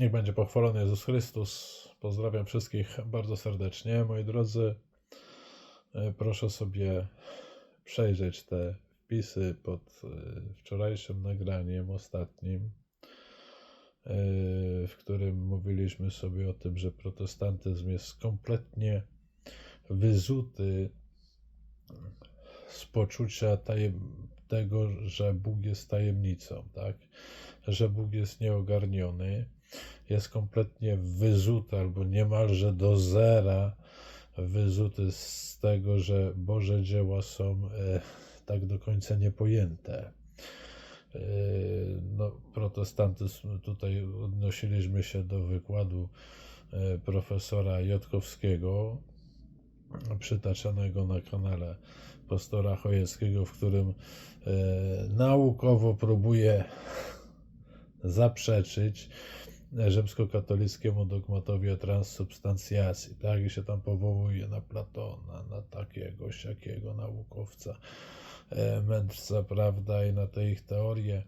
Niech będzie pochwalony Jezus Chrystus. Pozdrawiam wszystkich bardzo serdecznie. Moi drodzy, e, proszę sobie przejrzeć te wpisy pod e, wczorajszym nagraniem, ostatnim, e, w którym mówiliśmy sobie o tym, że protestantyzm jest kompletnie wyzuty z poczucia tego, że Bóg jest tajemnicą, tak? Że Bóg jest nieogarniony, jest kompletnie wyzuty albo niemalże do zera wyzuty z tego, że Boże dzieła są e, tak do końca niepojęte. E, no, protestantyzm, tutaj odnosiliśmy się do wykładu e, profesora Jotkowskiego, przytaczanego na kanale pastora Chojeckiego, w którym naukowo próbuje zaprzeczyć rzymskokatolickiemu dogmatowi o transsubstancjacji, tak? I się tam powołuje na Platona, na takiego, siakiego naukowca, e, mędrca, prawda, i na te ich teorie,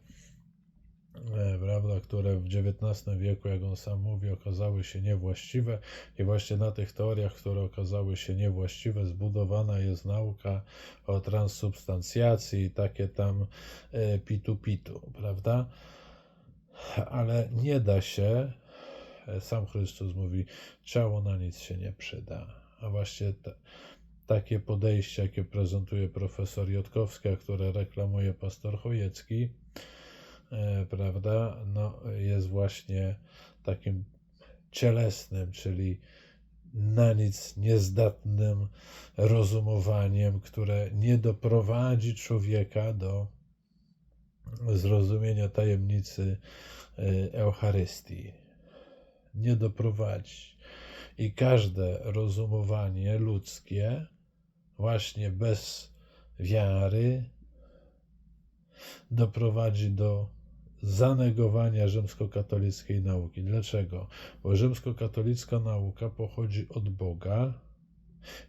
e, prawda, które w XIX wieku, jak on sam mówi, okazały się niewłaściwe i właśnie na tych teoriach, które okazały się niewłaściwe, zbudowana jest nauka o transsubstancjacji i takie tam e, pitu-pitu, prawda? Ale nie da się, sam Chrystus mówi, ciało na nic się nie przyda. A właśnie te, takie podejście, jakie prezentuje profesor Jotkowski, a które reklamuje pastor Chojecki, e, prawda, no, jest właśnie takim cielesnym, czyli na nic niezdatnym rozumowaniem, które nie doprowadzi człowieka do zrozumienia tajemnicy e, Eucharystii. Nie doprowadzi. I każde rozumowanie ludzkie, właśnie bez wiary, doprowadzi do zanegowania rzymskokatolickiej nauki. Dlaczego? Bo rzymskokatolicka nauka pochodzi od Boga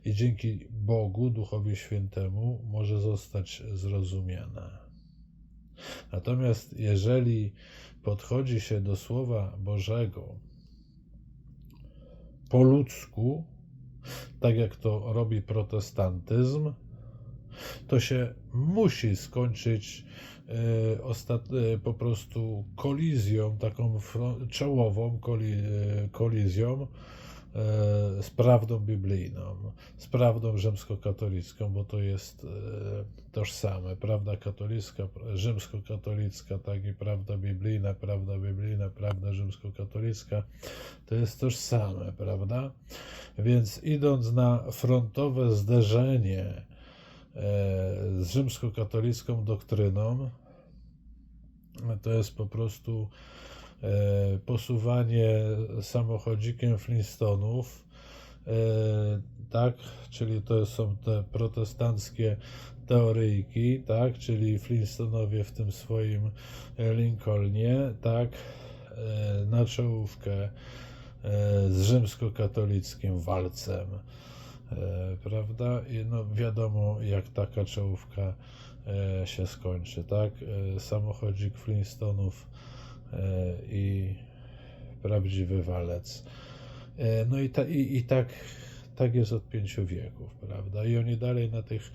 i dzięki Bogu, Duchowi Świętemu, może zostać zrozumiana. Natomiast jeżeli podchodzi się do Słowa Bożego po ludzku, tak jak to robi protestantyzm, to się musi skończyć y, po prostu kolizją, taką czołową koli, y, kolizją E, z prawdą biblijną, z prawdą rzymskokatolicką, bo to jest e, tożsame. Prawda katolicka, rzymskokatolicka, tak i prawda biblijna, prawda biblijna, prawda rzymskokatolicka, to jest tożsame, prawda? Więc idąc na frontowe zderzenie e, z rzymskokatolicką doktryną, to jest po prostu E, posuwanie samochodzikiem Flintstonów, e, tak, czyli to są te protestanckie teoryjki, tak, czyli Flintstonowie w tym swoim Lincolnie, tak, e, na czołówkę z rzymskokatolickim walcem, prawda? I no wiadomo, jak taka czołówka się skończy, tak? Samochodzik Flintstonów E, i prawdziwy walec. E, no i, ta, i, i tak, tak jest od pięciu wieków, prawda? I oni dalej na tych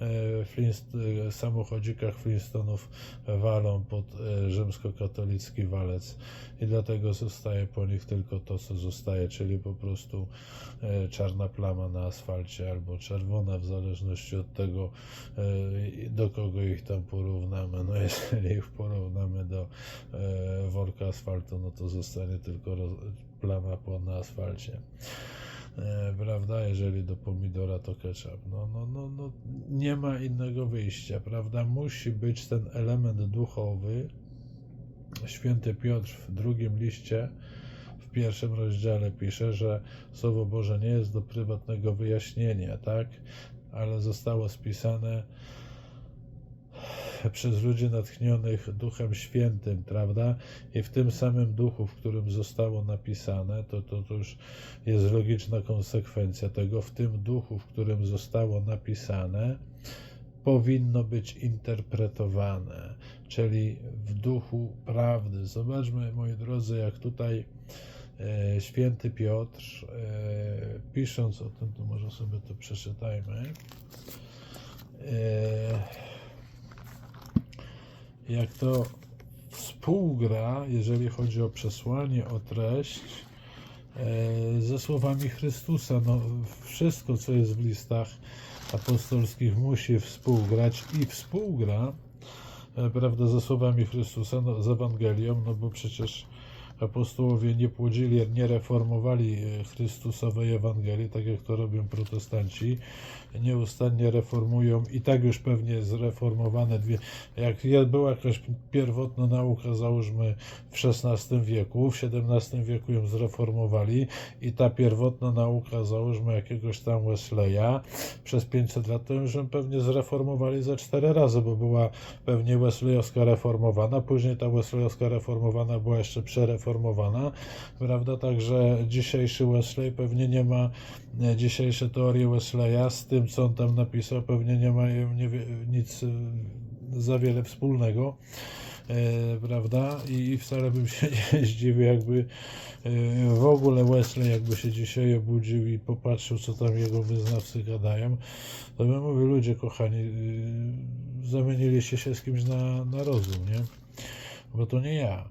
e, Flint, samochodzikach Flintstonów walą pod rzymskokatolicki walec i dlatego zostaje po nich tylko to, co zostaje, czyli po prostu czarna plama na asfalcie albo czerwona, w zależności od tego, do kogo ich tam porównamy. No jeżeli ich porównamy do worka asfaltu, no to zostanie tylko plama po na asfalcie. E, prawda? Jeżeli do pomidora to ketchup. No, no, no, no, nie ma innego wyjścia, prawda? Musi być ten element duchowy. Święty Piotr w drugim liście, w pierwszym rozdziale pisze, że Słowo Boże nie jest do prywatnego wyjaśnienia, tak? Ale zostało spisane przez ludzi natchnionych Duchem Świętym, prawda? I w tym samym duchu, w którym zostało napisane, to, to, to już jest logiczna konsekwencja tego, w tym duchu, w którym zostało napisane, powinno być interpretowane, czyli w duchu prawdy. Zobaczmy, moi drodzy, jak tutaj e, święty Piotr, e, pisząc o tym, to może sobie to przeczytajmy. E, jak to współgra, jeżeli chodzi o przesłanie, o treść, e, ze słowami Chrystusa. No, wszystko, co jest w listach apostolskich, musi współgrać i współgra, e, prawda, ze słowami Chrystusa, no, z Ewangelią, no bo przecież apostołowie nie płodzili, nie reformowali e, Chrystusowej Ewangelii, tak jak to robią protestanci. Nieustannie reformują i tak już pewnie zreformowane dwie. Jak była jakaś pierwotna nauka, załóżmy w XVI wieku, w XVII wieku ją zreformowali i ta pierwotna nauka, załóżmy jakiegoś tam Wesleya, przez 500 lat to już ją pewnie zreformowali za cztery razy, bo była pewnie Wesleyowska reformowana, później ta Wesleyowska reformowana była jeszcze przereformowana, prawda? Także dzisiejszy Wesley pewnie nie ma, dzisiejsze teorie Wesleya z tym, co on tam napisał, pewnie nie mają nie, nic e, za wiele wspólnego. E, prawda? I wcale bym się nie zdziwił, jakby e, w ogóle Wesley jakby się dzisiaj obudził i popatrzył, co tam jego wyznawcy gadają, to bym mówił, ludzie kochani, zamieniliście się z kimś na, na rozum, nie? Bo to nie ja,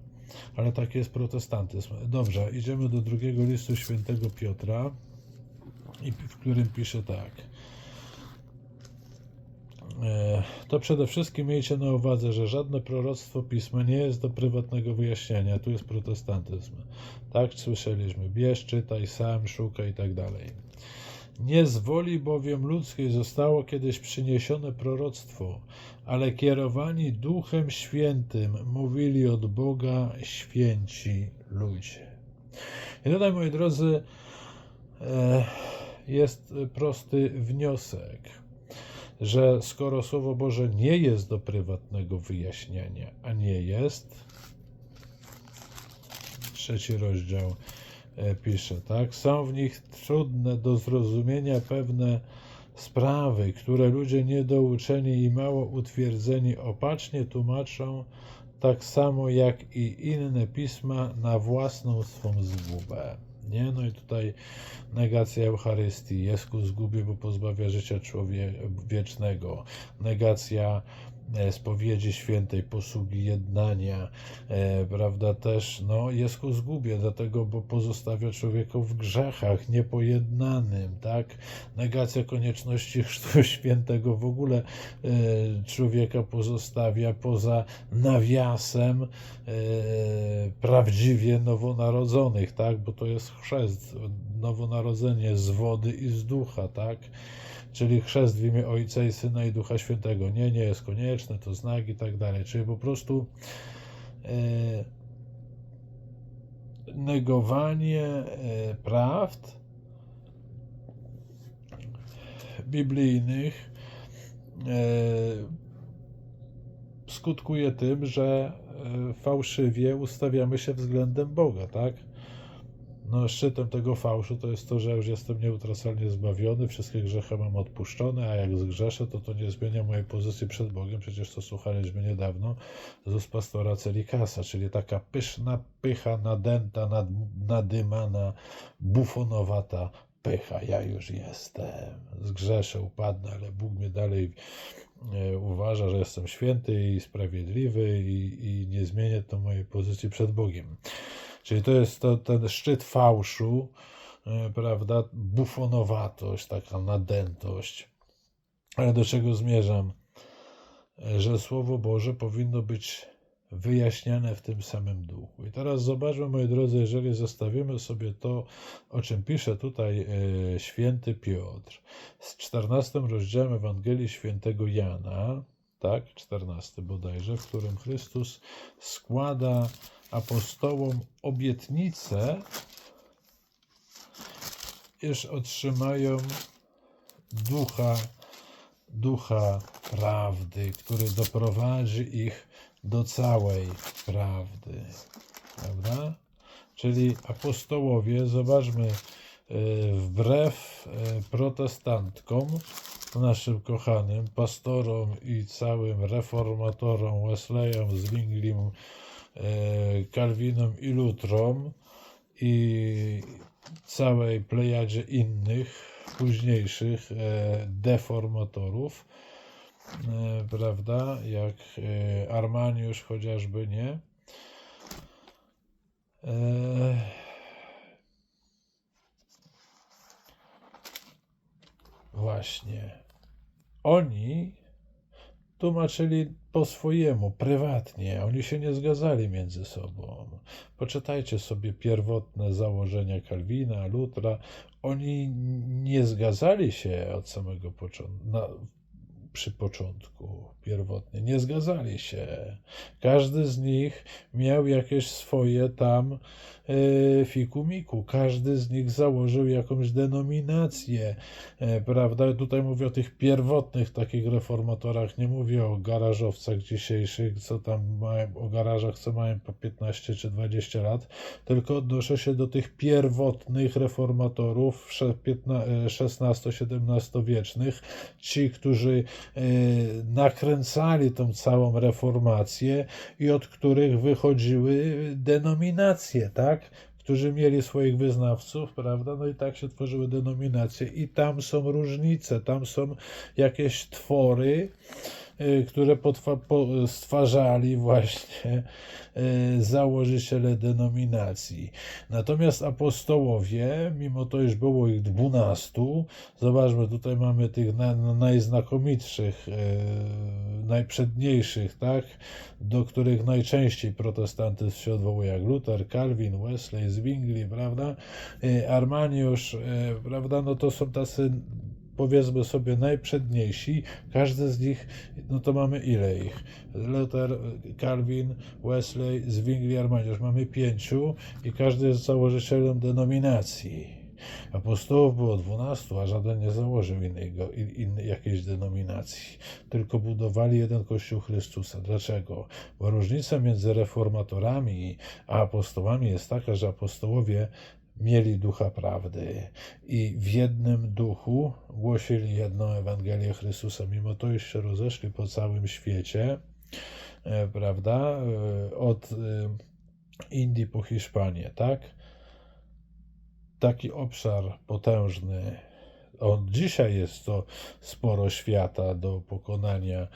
ale taki jest protestantyzm. Dobrze, idziemy do drugiego listu świętego Piotra, w którym pisze tak. E, To przede wszystkim miejcie na uwadze, że żadne proroctwo pisma nie jest do prywatnego wyjaśnienia. Tu jest protestantyzm. Tak słyszeliśmy. Bierz, czytaj sam, szukaj i tak dalej. Nie z woli bowiem ludzkiej zostało kiedyś przyniesione proroctwo, ale kierowani Duchem Świętym mówili od Boga święci ludzie. I tutaj, moi drodzy, e, jest prosty wniosek, że skoro Słowo Boże nie jest do prywatnego wyjaśniania, a nie jest, trzeci rozdział pisze, tak? Są w nich trudne do zrozumienia pewne sprawy, które ludzie niedouczeni i mało utwierdzeni opacznie tłumaczą, tak samo jak i inne pisma na własną swą zgubę. Nie? No i tutaj negacja Eucharystii jest ku zgubie, bo pozbawia życia człowieka wiecznego. Negacja e, spowiedzi świętej, posługi jednania, e, prawda, też no, jest ku zgubie, dlatego, bo pozostawia człowieka w grzechach, niepojednanym, tak? Negacja konieczności chrztu świętego w ogóle e, człowieka pozostawia poza nawiasem e, prawdziwie nowonarodzonych, tak? Bo to jest chrzest, nowonarodzenie z wody i z ducha, tak? Czyli chrzest w imię Ojca i Syna i Ducha Świętego. Nie, nie jest konieczne, to znak i tak dalej. Czyli po prostu e, negowanie e, prawd biblijnych e, skutkuje tym, że fałszywie ustawiamy się względem Boga, tak? No, szczytem tego fałszu to jest to, że już jestem nieutracalnie zbawiony, wszystkie grzechy mam odpuszczone, a jak zgrzeszę, to to nie zmienia mojej pozycji przed Bogiem. Przecież to słuchaliśmy niedawno z ust pastora Celikasa, czyli taka pyszna pycha, nadęta, nad, nadymana, bufonowata pycha. Ja już jestem, zgrzeszę, upadnę, ale Bóg mnie dalej e, uważa, że jestem święty i sprawiedliwy i, i nie zmienię to mojej pozycji przed Bogiem. Czyli to jest to, ten szczyt fałszu, e, prawda, bufonowatość, taka nadętość. Ale do czego zmierzam? E, Że Słowo Boże powinno być wyjaśniane w tym samym duchu. I teraz zobaczmy, moi drodzy, jeżeli zostawimy sobie to, o czym pisze tutaj e, święty Piotr, z 14 rozdziałem Ewangelii świętego Jana, tak, 14 bodajże, w którym Chrystus składa apostołom obietnicę, iż otrzymają ducha, ducha prawdy, który doprowadzi ich do całej prawdy. Prawda? Czyli apostołowie, zobaczmy, e, wbrew e, protestantkom, naszym kochanym pastorom i całym reformatorom Wesleyom, Zwinglim, e, Calvinom i Lutrom i całej plejadzie innych późniejszych e, deformatorów, e, prawda, jak e, Armaniusz chociażby, nie? E, Właśnie. Oni tłumaczyli po swojemu, prywatnie. Oni się nie zgadzali między sobą. Poczytajcie sobie pierwotne założenia Kalwina, Lutra. Oni nie zgadzali się od samego początku. Na, przy początku pierwotnie. Nie zgadzali się. Każdy z nich miał jakieś swoje tam e, fikumiku. Każdy z nich założył jakąś denominację. E, prawda? Tutaj mówię o tych pierwotnych takich reformatorach. Nie mówię o garażowcach dzisiejszych, co tam mają, o garażach, co mają po 15 czy 20 lat, tylko odnoszę się do tych pierwotnych reformatorów XVI-XVII wiecznych, ci, którzy e, nakręcali tą całą reformację i od których wychodziły denominacje, tak? Którzy mieli swoich wyznawców, prawda? No i tak się tworzyły denominacje, i tam są różnice, tam są jakieś twory, które potwa, po, stwarzali właśnie y, założyciele denominacji. Natomiast apostołowie, mimo to, iż było ich dwunastu, zobaczmy, tutaj mamy tych na, najznakomitszych, y, najprzedniejszych, tak, do których najczęściej protestantyzm się odwołuje, jak Luther, Calvin, Wesley, Zwingli, prawda, Armaniusz, prawda, no to są tacy powiedzmy sobie najprzedniejsi, każdy z nich, no to mamy ile ich? Luther, Calvin, Wesley, Zwingli, Armaniusz. Mamy pięciu i każdy jest założycielem denominacji. Apostołów było dwunastu, a żaden nie założył innego, in, jakiejś denominacji, tylko budowali jeden Kościół Chrystusa. Dlaczego? Bo różnica między reformatorami a apostołami jest taka, że apostołowie mieli ducha prawdy i w jednym duchu głosili jedną Ewangelię Chrystusa, mimo to już się rozeszli po całym świecie, e, prawda, e, od e, Indii po Hiszpanię, tak? Taki obszar potężny od dzisiaj jest to sporo świata do pokonania,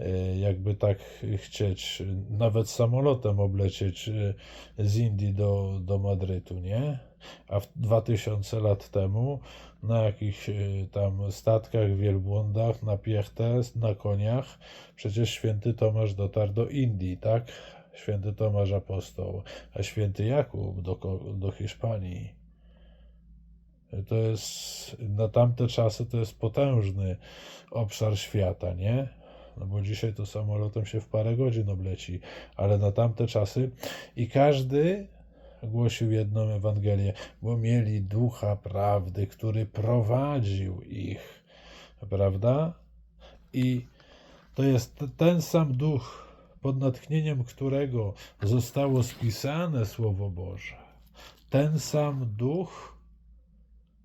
e, jakby tak chcieć, nawet samolotem oblecieć e, z Indii do, do Madrytu, nie? A w 2000 lat temu na jakichś e, tam statkach, wielbłądach, na piechtę, na koniach, przecież święty Tomasz dotarł do Indii, tak? Święty Tomasz apostoł, a święty Jakub do, do Hiszpanii. To jest na tamte czasy to jest potężny obszar świata, nie? No bo dzisiaj to samolotem się w parę godzin obleci, ale na tamte czasy i każdy głosił jedną Ewangelię, bo mieli ducha prawdy, który prowadził ich, prawda? I to jest ten sam duch, pod natchnieniem którego zostało spisane Słowo Boże. Ten sam duch,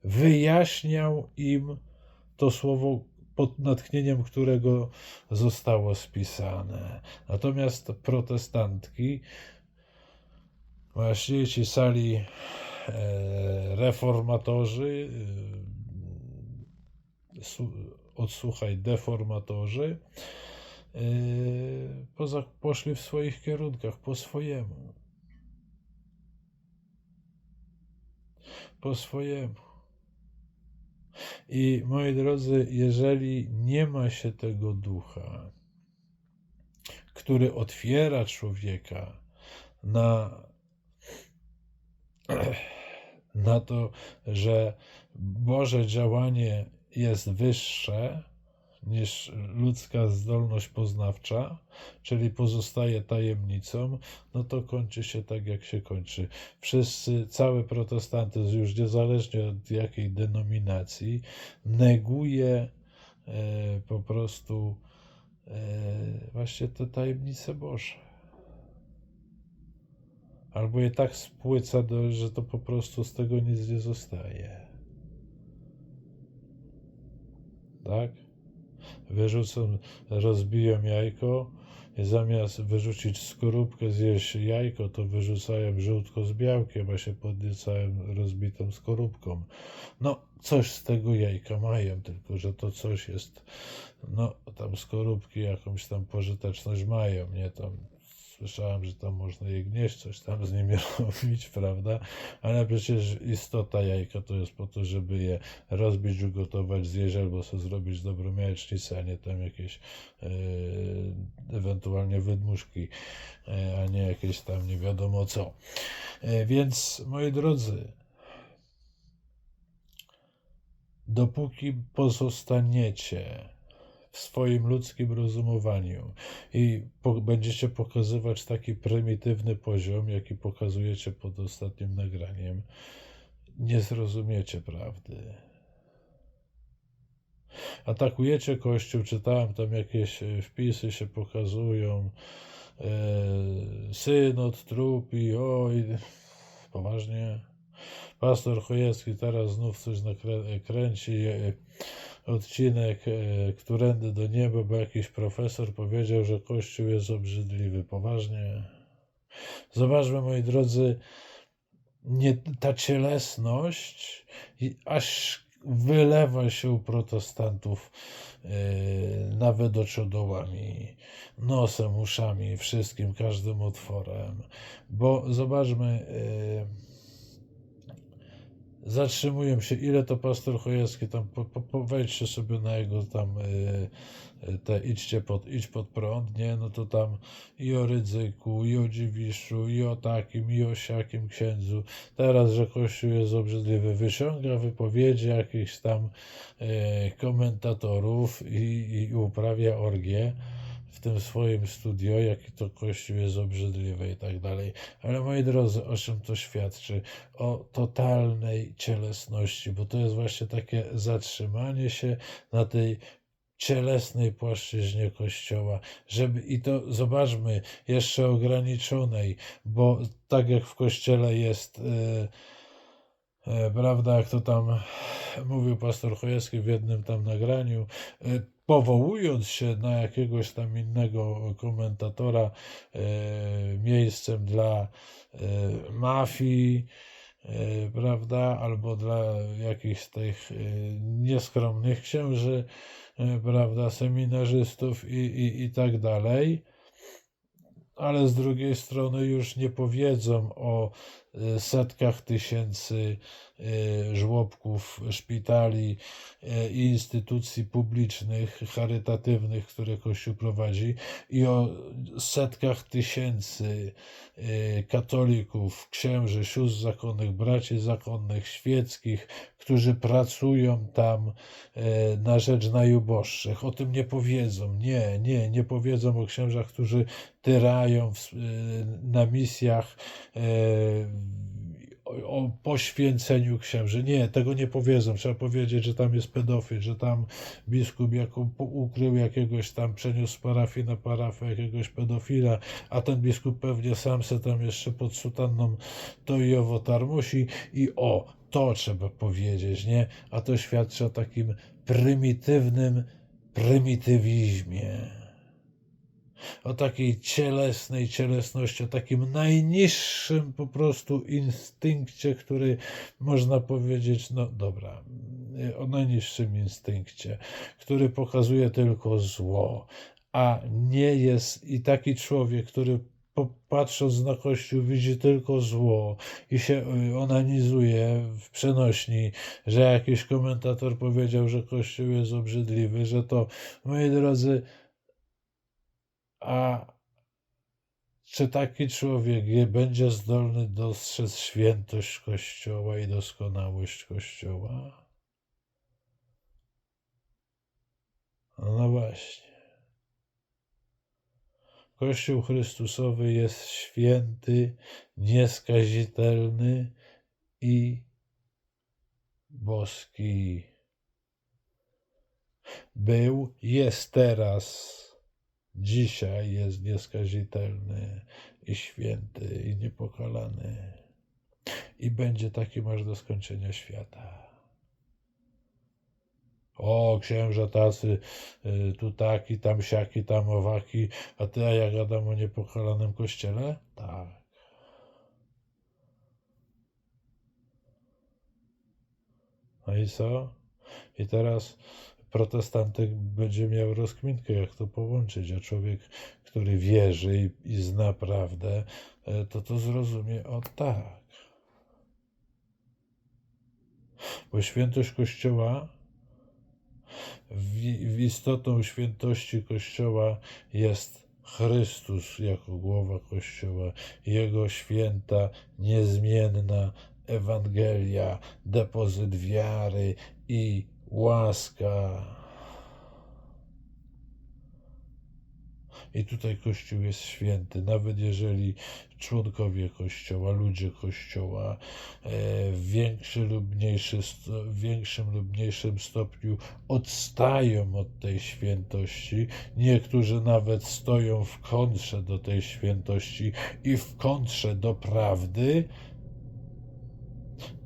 wyjaśniał im to słowo, pod natchnieniem którego zostało spisane. Natomiast protestantki, właśnie ci sali e, reformatorzy, e, odsłuchaj deformatorzy, e, poszli w swoich kierunkach po swojemu. Po swojemu. I moi drodzy, jeżeli nie ma się tego ducha, który otwiera człowieka na, na to, że Boże działanie jest wyższe, niż ludzka zdolność poznawcza, czyli pozostaje tajemnicą, no to kończy się tak, jak się kończy. Wszyscy, cały protestantyzm, już niezależnie od jakiej denominacji, neguje e, po prostu e, właśnie te tajemnice Boże. Albo je tak spłyca, do, że to po prostu z tego nic nie zostaje. Tak? Wyrzucą, rozbiją jajko i zamiast wyrzucić skorupkę, zjeść jajko, to wyrzucają żółtko z białkiem, a się podniecają rozbitą skorupką. No, coś z tego jajka mają, tylko że to coś jest, no, tam skorupki jakąś tam pożyteczność mają, nie, tam słyszałem, że tam można je gnieść, coś tam z nimi robić, prawda? Ale przecież istota jajka to jest po to, żeby je rozbić, ugotować, zjeść albo sobie zrobić dobrą jajecznicę, a nie tam jakieś e, ewentualnie wydmuszki, e, a nie jakieś tam nie wiadomo co. E, więc moi drodzy, dopóki pozostaniecie w swoim ludzkim rozumowaniu i po, będziecie pokazywać taki prymitywny poziom, jaki pokazujecie pod ostatnim nagraniem, nie zrozumiecie prawdy. Atakujecie Kościół, czytałem tam jakieś e, wpisy się pokazują, e, synod, trupi, oj, poważnie. Pastor Chojecki teraz znów coś nakręci, e, odcinek e, Którędy do nieba, bo jakiś profesor powiedział, że Kościół jest obrzydliwy. Poważnie. Zobaczmy, moi drodzy, nie, ta cielesność aż wylewa się u protestantów yy, nawet oczodołami, nosem, uszami, wszystkim, każdym otworem. Bo zobaczmy, yy, zatrzymują się, ile to pastor Chojecki tam, po, po, wejdźcie sobie na jego tam y, te idźcie pod, idź pod prąd, nie, no to tam i o Rydzyku, i o Dziwiszu, i o takim, i o siakim księdzu. Teraz, że Kościół jest obrzydliwy, wyciąga wypowiedzi jakichś tam y, komentatorów i, i uprawia orgię w tym swoim studio, jaki to kościół jest obrzydliwy i tak dalej. Ale moi drodzy, o czym to świadczy? O totalnej cielesności, bo to jest właśnie takie zatrzymanie się na tej cielesnej płaszczyźnie Kościoła, żeby i to zobaczmy jeszcze ograniczonej, bo tak jak w Kościele jest, e, prawda, jak to tam mówił pastor Chojewski w jednym tam nagraniu, e, powołując się na jakiegoś tam innego komentatora, e, miejscem dla e, mafii, e, prawda, albo dla jakichś tych nieskromnych księży, prawda, seminarzystów i, i, i tak dalej. Ale z drugiej strony już nie powiedzą o setkach tysięcy E, żłobków, szpitali e, i instytucji publicznych, charytatywnych, które Kościół prowadzi, i o setkach tysięcy e, katolików, księży, sióstr zakonnych, braci zakonnych, świeckich, którzy pracują tam na rzecz najuboższych. O tym nie powiedzą. Nie, nie, nie powiedzą o księżach, którzy tyrają na misjach o poświęceniu księży. Nie, tego nie powiedzą. Trzeba powiedzieć, że tam jest pedofil, że tam biskup jako ukrył jakiegoś tam, przeniósł z parafii na parafię jakiegoś pedofila, a ten biskup pewnie sam se tam jeszcze pod sutanną to i owo tarmusi i o, to trzeba powiedzieć, nie? A to świadczy o takim prymitywnym prymitywizmie o takiej cielesnej cielesności, o takim najniższym po prostu instynkcie, który można powiedzieć, no dobra, o najniższym instynkcie, który pokazuje tylko zło, a nie jest i taki człowiek, który patrząc na Kościół widzi tylko zło i się y, onanizuje w przenośni, że jakiś komentator powiedział, że Kościół jest obrzydliwy, że to, moi drodzy, a czy taki człowiek będzie zdolny dostrzec świętość Kościoła i doskonałość Kościoła? No właśnie. Kościół Chrystusowy jest święty, nieskazitelny i boski. Był, jest teraz dzisiaj jest nieskazitelny i święty i niepokalany i będzie takim aż do skończenia świata. O, księża tacy, y, tu taki, tam siaki, tam owaki, a ty, a ja gadam o niepokalanym kościele? Tak. No i co? I teraz protestantek będzie miał rozkminkę, jak to połączyć, a człowiek, który wierzy i, i zna prawdę, e, to to zrozumie o tak. Bo świętość Kościoła, w, w istotą świętości Kościoła jest Chrystus jako głowa Kościoła, Jego święta, niezmienna Ewangelia, depozyt wiary i łaska. I tutaj Kościół jest święty, nawet jeżeli członkowie Kościoła, ludzie Kościoła e, w, większy lub mniejszy, w większym lub mniejszym stopniu odstają od tej świętości. Niektórzy nawet stoją w kontrze do tej świętości i w kontrze do prawdy,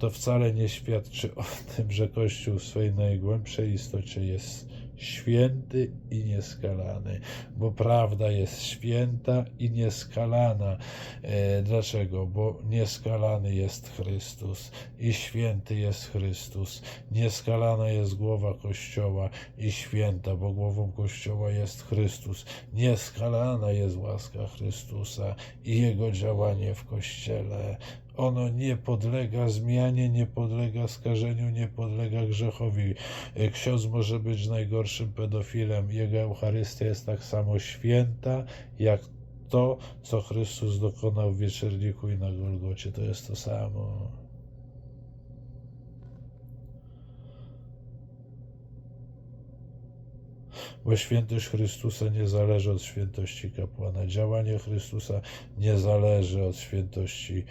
to wcale nie świadczy o tym, że Kościół w swojej najgłębszej istocie jest święty i nieskalany, bo prawda jest święta i nieskalana. E, dlaczego? Bo nieskalany jest Chrystus i święty jest Chrystus. Nieskalana jest głowa Kościoła i święta, bo głową Kościoła jest Chrystus. Nieskalana jest łaska Chrystusa i Jego działanie w Kościele ono nie podlega zmianie, nie podlega skażeniu, nie podlega grzechowi. Ksiądz może być najgorszym pedofilem. Jego Eucharystia jest tak samo święta, jak to, co Chrystus dokonał w wieczerniku i na Golgocie. To jest to samo. Bo świętość Chrystusa nie zależy od świętości kapłana. Działanie Chrystusa nie zależy od świętości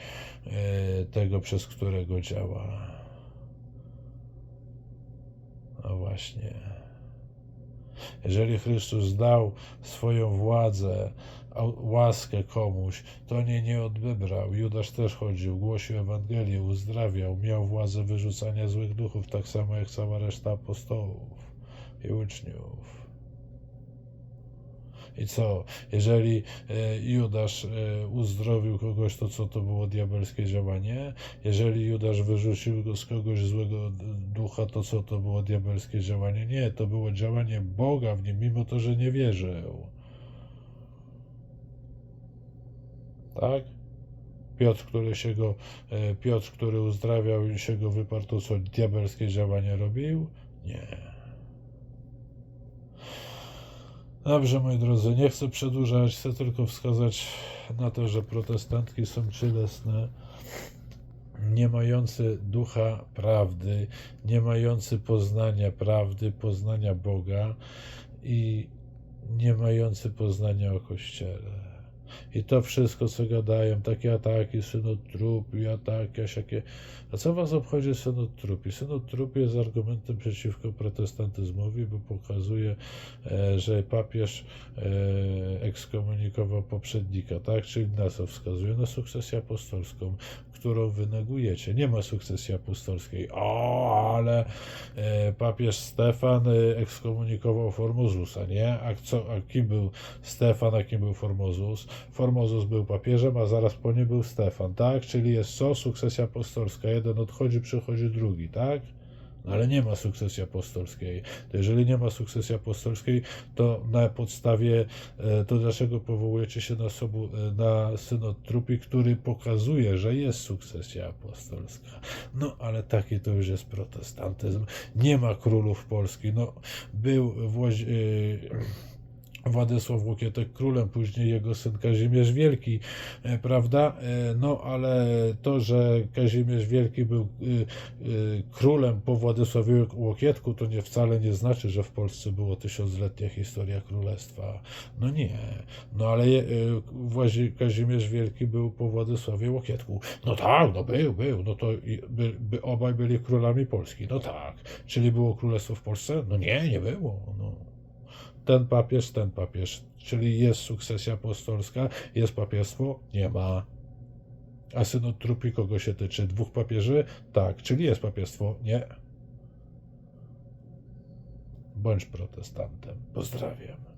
e, tego, przez którego działa. No właśnie. Jeżeli Chrystus dał swoją władzę, łaskę komuś, to nie nie odebrał. Judasz też chodził, głosił Ewangelię, uzdrawiał, miał władzę wyrzucania złych duchów, tak samo jak cała reszta apostołów i uczniów. I co? Jeżeli e, Judasz e, uzdrowił kogoś, to co to było diabelskie działanie? Jeżeli Judasz wyrzucił z kogoś złego ducha, to co to było diabelskie działanie? Nie, to było działanie Boga w nim, mimo to, że nie wierzył. Tak? Piotr, który się go, e, Piotr, który uzdrawiał i się go wyparł, to co diabelskie działanie robił? Nie. Dobrze, moi drodzy, nie chcę przedłużać, chcę tylko wskazać na to, że protestantki są cielesne, nie mający ducha prawdy, nie mający poznania prawdy, poznania Boga i nie mający poznania o Kościele. I to wszystko, co gadają, takie ataki, synod trup i ataki, jakie. A co was obchodzi synod trupi? Synod trup jest argumentem przeciwko protestantyzmowi, bo pokazuje, e, że papież e, ekskomunikował poprzednika, tak? Czyli na co wskazuje? Na sukcesję apostolską, którą wy negujecie. Nie ma sukcesji apostolskiej. O, ale e, papież Stefan ekskomunikował Formozusa, nie? A, co, a kim był Stefan, a kim był Formozus? Formozus był papieżem, a zaraz po nim był Stefan, tak? Czyli jest co? Sukcesja apostolska. Jeden odchodzi, przychodzi drugi, tak? No ale nie ma sukcesji apostolskiej. To jeżeli nie ma sukcesji apostolskiej, to na podstawie, e, to dlaczego powołujecie się na, e, na synod trupi, który pokazuje, że jest sukcesja apostolska. No ale taki to już jest protestantyzm. Nie ma królów Polski. No, był w Łozi, Władysław Łokietek królem, później jego syn Kazimierz Wielki, e, prawda? E, no ale to, że Kazimierz Wielki był e, królem po Władysławie Łokietku, to nie wcale nie znaczy, że w Polsce było tysiącletnia historia królestwa. No nie. No ale Kazimierz Wielki był po Władysławie Łokietku. No tak, no był, był. No to by, by obaj byli królami Polski. No tak. Czyli było królestwo w Polsce? No nie, nie było. No ten papież, ten papież. Czyli jest sukcesja apostolska, jest papieństwo? Nie ma. A synod trupi kogo się tyczy? Dwóch papieży? Tak. Czyli jest papiestwo? Nie. bądź protestantem. Pozdrawiam.